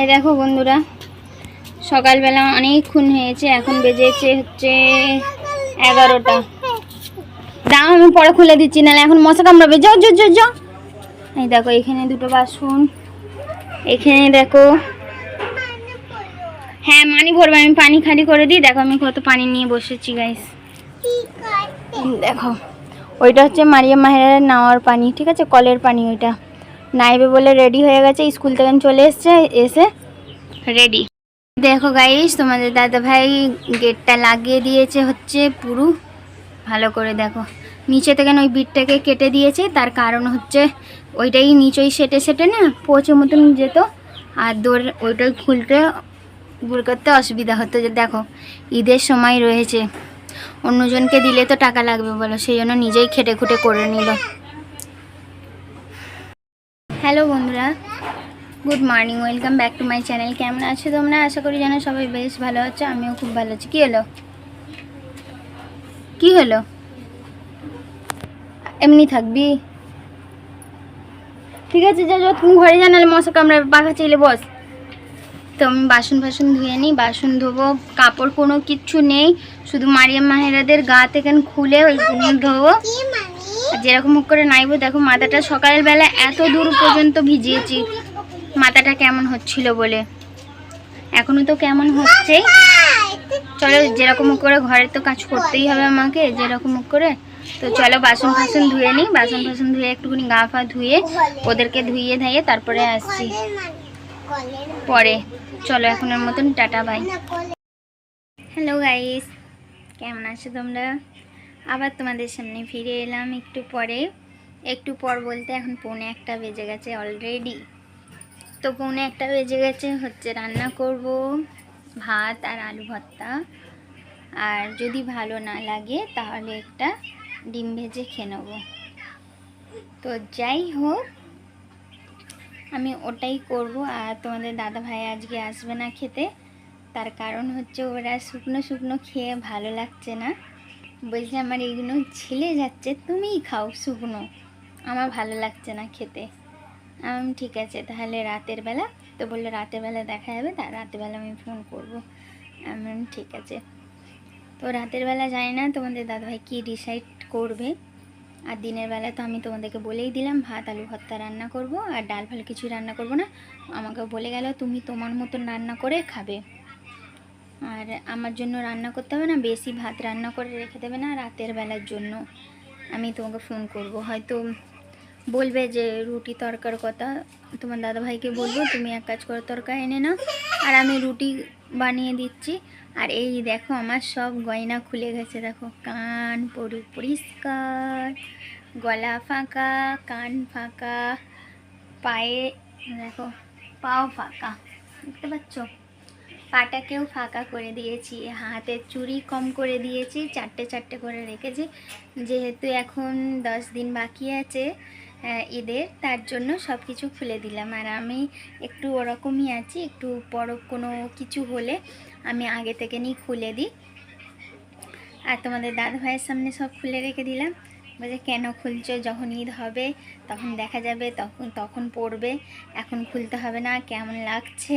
এই দেখো বন্ধুরা, সকালবেলা অনেকক্ষণ হয়েছে, এখন বেজেছে হচ্ছে এগারোটা। দাম আমি পরে খুলে দিচ্ছি, নাহলে এখন মশা কামড়াবে। যাও যাও যাও যাও। এই দেখো, এখানে দুটো বাসন। এখানে দেখো হ্যাঁ মানি ভরবো, আমি পানি খালি করে দিই। দেখো, আমি কত পানি নিয়ে বসেছি গাইস দেখো, ওইটা হচ্ছে মারিয়া মাহের নাওয়ার পানি, ঠিক আছে? কলের পানি ওইটা। নাইবে বলে রেডি হয়ে গেছে স্কুল থেকে চলে এসছে এসে। রেডি দেখো গাইস তোমাদের দাদা ভাই গেটটা লাগিয়ে দিয়েছে হচ্ছে পুরু। ভালো করে দেখো। নিচে থেকে ওই বিটটাকে কেটে দিয়েছে তার কারণ হচ্ছে ওইটাই নিচেই সেটে সেটে না পচে মতন যেত আর দৌড় ওইটাই খুলতে গুড় করতে অসুবিধা হতো। যে দেখো ঈদের সময় রয়েছে। অন্যজনকে দিলে তো টাকা লাগবে বলো সেই জন্য নিজেই খেটে খুটে করে নিল। হ্যালো বন্ধুরা, good morning, welcome back to my channel. কেমন আছো তোমরা? আশা করি জানো সবাই বেশ ভালো আছো, আমিও খুব ভালো আছি। কী হলো? কী হলো? এমনি থাকবি? ঠিক আছে, যা তুমি ঘরে জানালে মশা কামড়ে পাখা চাইলে বস। তো আমি বাসন ফাসন ধুয়ে নিই বাসন ধোবো, কাপড় কোনো কিচ্ছু নেই, শুধু মারিয়াম মাহেরাদের গা থেকে খুলে ওইগুলো ধোবো। যেরকম হোক করে নাইবো দেখো মাথাটা সকালের বেলা এত দূর পর্যন্ত ভিজিয়েছি। মাথাটা কেমন হচ্ছিল বলে। এখনও তো কেমন হচ্ছে। চলো যেরকম হোক করে ঘরে তো কাজ করতেই হবে আমাকে যেরকম হোক করে। তো চলো বাসন ফাসন ধুয়ে নিই। বাসন ফাসন ধুয়ে একটুখানি গা ফা ধুয়ে ওদেরকে ধুইয়ে ধাইয়ে তারপরে আসছি। পরে। চলো এখনের মতন টাটা বাই হ্যালো গাইস কেমন আছো তোমরা? আবার তোমাদের সামনে ফিরে এলাম একটু পরে। একটু পর বলতে এখন পৌনে একটা বেজে গেছে অলরেডি তো পৌনে একটা বেজে গেছে, হচ্ছে রান্না করব, ভাত আর আলু ভর্তা। আর যদি ভালো না লাগে তাহলে একটা ডিম ভেজে খেয়ে নেব। তো যাই হোক, আমি ওটাই করব। আর তোমাদের দাদা ভাই আজকে আসবে না খেতে। তার কারণ হচ্ছে ওরা শুকনো শুকনো খেয়ে ভালো লাগছে না। বলছে, আমার এইগুলো ছিলে যাচ্ছে, তুমিই খাও শুকনো। আমার ভালো লাগছে না খেতে। আমি ঠিক আছে, তাহলে রাতের বেলা? তো বলল, রাতের বেলা দেখা যাবে, তা রাতের বেলা আমি ফোন করব। আমি ঠিক আছে। তো রাতের বেলা জানি না, তোমাদের দাদাভাই কী ডিসাইড করবে? আর দিনের বেলা তো আমি তোমাদেরকে বলেই দিলাম, ভাত, আলু ভর্তা রান্না করব, আর ডাল ফাল কিছু রান্না করব না। আমাকে বলে গেল, তুমি তোমার মতন রান্না করে খাবে। আর আমার জন্য রান্না করতে হবে না, বেশি ভাত রান্না করে রেখে দেবে না রাতের বেলার জন্য। আমি তোমাকে ফোন করব। হয়তো বলবে যে রুটি তরকার কথা, তোমার দাদাভাইকে বলব, তুমি এক কাজ করো তরকা এনে নাও। আর আমি রুটি বানিয়ে দিচ্ছি। আর এই দেখো আমার সব গয়না খুলে গেছে, দেখো। কান পরি, পরিষ্কার, গলা ফাঁকা, কান ফাঁকা, পায়ে, দেখো, পাও ফাঁকা। দেখতে পাচ্ছ? পাটাকেও ফাঁকা করে দিয়েছি হাতের চুড়ি কম করে দিয়েছি, চারটে চারটে করে রেখেছি। যেহেতু এখন দশ দিন বাকি আছে ঈদের, তার জন্য সব কিছু খুলে দিলাম। আর আমি একটু ওরকমই আছি, একটু বড় কোনো কিছু হলে আমি আগে থেকে নিয়ে খুলে দিই। আর তোমাদের দাদা ভাইয়ের সামনে সব খুলে রেখে দিলাম। বলছে কেন খুলছো? যখন ঈদ হবে, তখন দেখা যাবে, তখন তখন পড়বে। এখন খুলতে হবে না, কেমন লাগছে?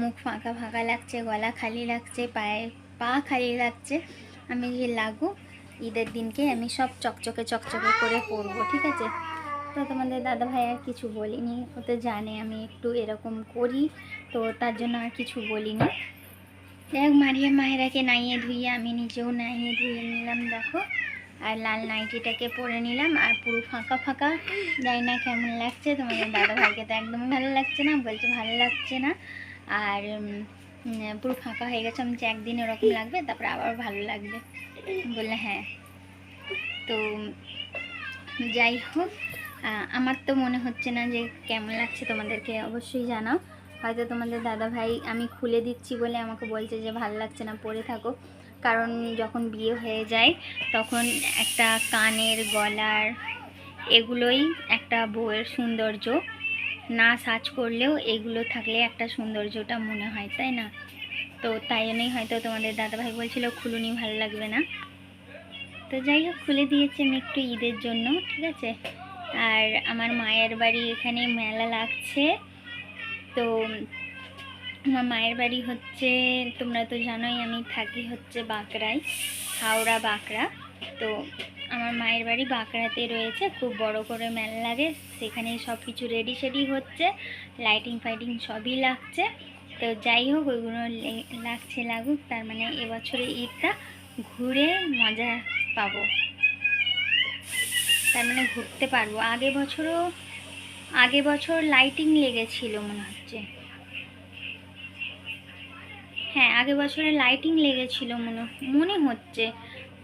মুখ ফাঁকা ফাঁকা লাগছে, গলা খালি লাগছে, পায়ে পা খালি লাগছে, আমি যে লাগু, ঈদের দিনকে আমি সব চকচকে চকচকে করে পরবো, ঠিক আছে? তো তোমাদের দাদা ভাই আর কিছু বলিনি, ও তো জানে আমি একটু এরকম করি, তো তার জন্য আর কিছু বলিনি। দেখ মারিয়া মায়েরাকে নাইয়ে ধুইয়ে আমি নিজেও নাইয়ে ধুয়ে নিলাম, দেখো। আর লাল নাইটিটাকে পরে নিলাম আর পুরো ফাঁকা ফাঁকা। জানি না কেমন লাগছে, তোমাদের দাদা ভাইকে তো একদম ভালো লাগছে না, বলছে ভালো লাগছে না। আর পুরো ফাঁকা হয়ে গেছে, আমি যে একদিন ওরকম লাগবে, তারপরে আবার ভালো লাগবে। বললে হ্যাঁ। তো, যাই হোক আমার তো মনে হচ্ছে না যে কেমন লাগছে তোমাদেরকে, অবশ্যই জানাও। হয়তো তোমাদের দাদা ভাই আমি খুলে দিচ্ছি বলে আমাকে বলছে যে ভালো লাগছে না পরে থাকো। কারণ যখন বিয়ে হয়ে যায়, তখন একটা কানের গলার এগুলোই একটা বউয়ের সৌন্দর্য। না সাজ করলেও এগুলো থাকলে একটা সৌন্দর্যটা মনে হয়, তাই না? তো তাই জন্যই হয়তো তোমাদের দাদাভাই বলছিল, খুলুনি, ভালো লাগবে না। তো যাই হোক, খুলে দিয়েছে আমি একটু ঈদের জন্য, ঠিক আছে? আর আমার মায়ের বাড়ি এখানে মেলা লাগছে। তো আমার মায়ের বাড়ি হচ্ছে, তোমরা তো জানোই আমি থাকি হচ্ছে বাঁকড়ায়, হাওড়া বাঁকড়া। তো আমার মায়ের বাড়ি বাঁকড়াতে রয়েছে, খুব বড় করে মেলা লাগে সেখানে সব কিছু রেডি সেডি হচ্ছে লাইটিং ফাইটিং সবই লাগছে। তো যাই হোক, ওইগুলো লাগছে লাগুক, তার মানে এবছরে ঈদটা ঘুরে মজা পাবো। তার মানে ঘুরতে পারব। আগে বছরও, আগে বছর লাইটিং লেগেছিল মনে হচ্ছে। হ্যাঁ আগে বছরে লাইটিং লেগেছিল মনে মনে হচ্ছে,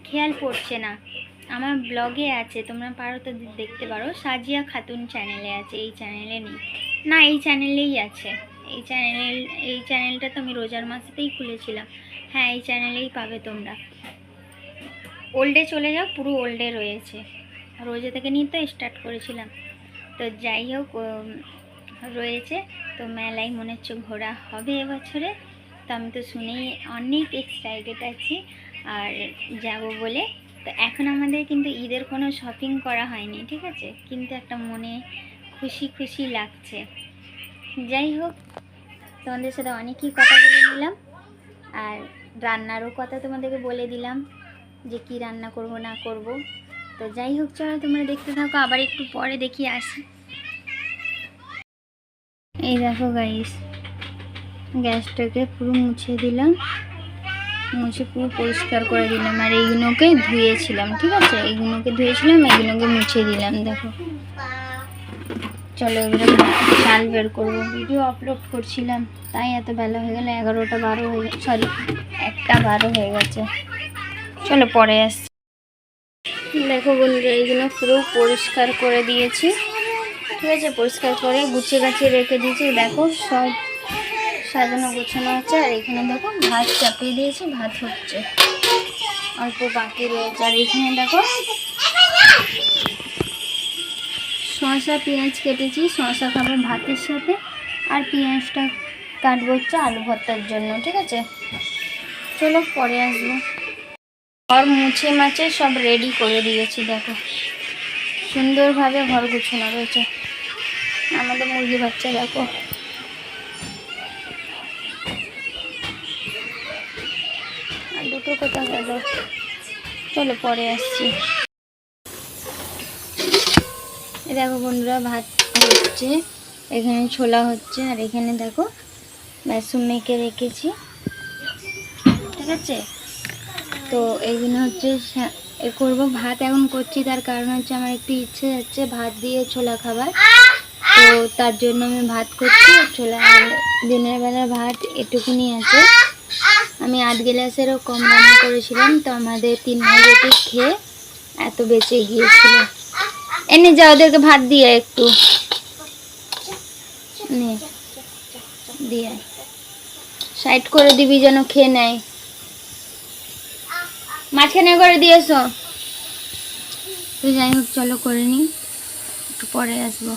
খেয়াল পড়ছে না। আমার ব্লগে আছে, তোমরা পারো তো দেখতে পারো। সাজিয়া খাতুন চ্যানেলে আছে, এই চ্যানেলে নেই। না, এই চ্যানেলেই আছে। এই চ্যানেলে এই চ্যানেলটা তো আমি রোজার মাসেতেই খুলেছিলাম। হ্যাঁ এই চ্যানেলেই পাবে তোমরা। ওল্ডে চলে যাও, পুরো ওল্ডে রয়েছে। রোজা থেকে নিয়ে তো স্টার্ট করেছিলাম। তো যাই হোক রয়েছে। তো মেলায় মনে হচ্ছে ঘোরা হবে এবছরে। তো আমি তো শুনেই অনেক এক্সাইটেড আছি আর যাব বলে। তো এখন আমাদের কিন্তু ঈদের কোনো শপিং করা হয়নি, ঠিক আছে? কিন্তু একটা মনে খুশি খুশি লাগছে। যাই হোক, তোমাদের সাথে অনেকই কথা বলে নিলাম। আর রান্নারও কথা তোমাদেরকে বলে দিলাম যে কি রান্না করব, না করব। তো যাই হোক, চলো তোমরা দেখতে থাকো, আবার একটু পরে দেখি আসি। এই দেখো গাইস গ্যাসটাকে পুরো মুছে দিলাম। মুছে পুরো পরিষ্কার করে দিলাম। আর এইগুলোকে ধুয়েছিলাম, ঠিক আছে? এইগুলোকে ধুয়েছিলাম, এইগুলোকে মুছে দিলাম, দেখো। চলো এগুলো চাল বের করব। ভিডিও আপলোড করছিলাম, তাই এত বেলা হয়ে গেল, এগারোটা বারো হয়ে সরি একটা বারো হয়ে গেছে। চলো পরে আসছি। দেখো বন্ধুরা, এইগুলো পুরো পরিষ্কার করে দিয়েছি। ঠিক আছে, পরিষ্কার করে গুছিয়ে গাছিয়ে রেখে দিয়েছি। দেখো সব সাজানো, গোছানো আছে, আর এখানে দেখো ভাত চাপিয়ে দিয়েছি, ভাত হচ্ছে। অল্প বাকি রয়েছে, আর এখানে দেখো শসা, পেঁয়াজ কেটেছি। শসা খাব ভাতের সাথে, আর পেঁয়াজটা কাটবো হচ্ছে আলু ভর্তার জন্য, ঠিক আছে? চলো পরে আসব। ঘর মুছে মাছে সব রেডি করে দিয়েছি, দেখো। সুন্দরভাবে ঘর গুছানো রয়েছে। আমাদের মুরগি বাচ্চা, দেখো। দুটো কোথাও গেল চলো পরে আসছি। দেখো বন্ধুরা, ভাত হচ্ছে, এখানে ছোলা হচ্ছে, আর এখানে দেখো বেসন মেখে রেখেছি। ঠিক আছে? তো এইগুলো হচ্ছে এ করব ভাত এখন করছি, তার কারণ হচ্ছে আমার একটু ইচ্ছে যাচ্ছে ভাত দিয়ে ছোলা খাবার। তো তার জন্য আমি ভাত করছি ছোলা দিনের বেলা ভাত এটুকুনি আছে। আমি আধ গ্লাসেরও কম রান্না করেছিলাম, তো আমাদের তিন ভাই বেটি খেয়ে এত বেঁচে গিয়েছিল। এনে যা ওদেরকে ভাত দিয়ে একটু। নে, দিয়ে সাইড করে দিবি যেন খেয়ে নেয়। মাঝখানে করে দিয়েছ? তো যাই হোক, চলো করে নিই। একটু পরে আসব।